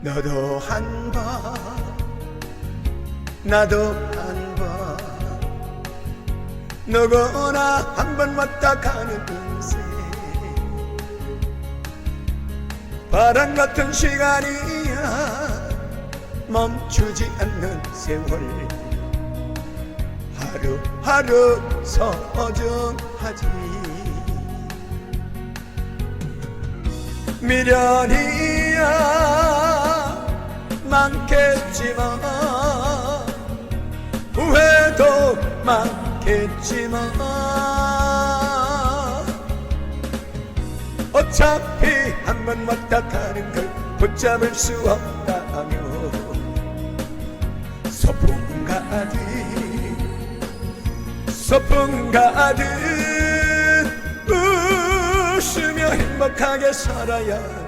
너도 한 번, 나도 한 번, 누구나 한 번 왔다 가는 인생. 바람 같은 시간이야, 멈추지 않는 세월. 하루하루 서정하지. 미련이야 많겠지만 어차피 한 번 왔다 가는 걸 붙잡을 수 없다며 소풍 가듯 소풍 가듯 웃으며 행복하게 살아야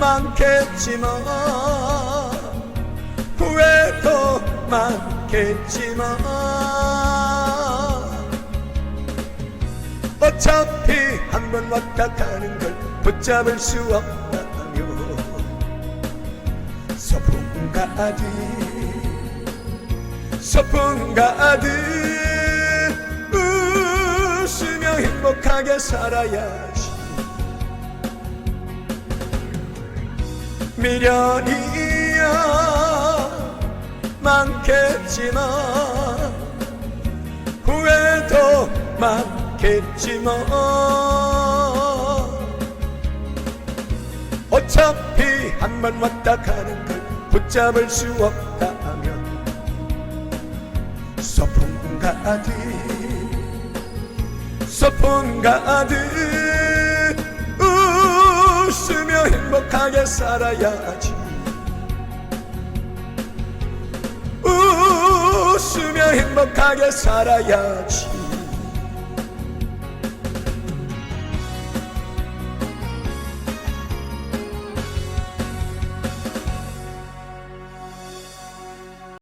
많겠지만 후회도 많겠지만 어차피 한 번 왔다 가는 걸 붙잡을 수 없다며. 소풍 가듯 소풍 가듯 웃으며 행복하게 살아야지 미련이야 많겠지만 후회도 많겠지만 어차피 한 번 왔다 가는 걸 붙잡을 수 없다면 소풍 가듯 소풍 가듯 웃으며 행복하게 살아야지. 웃으며 행복하게 살아야지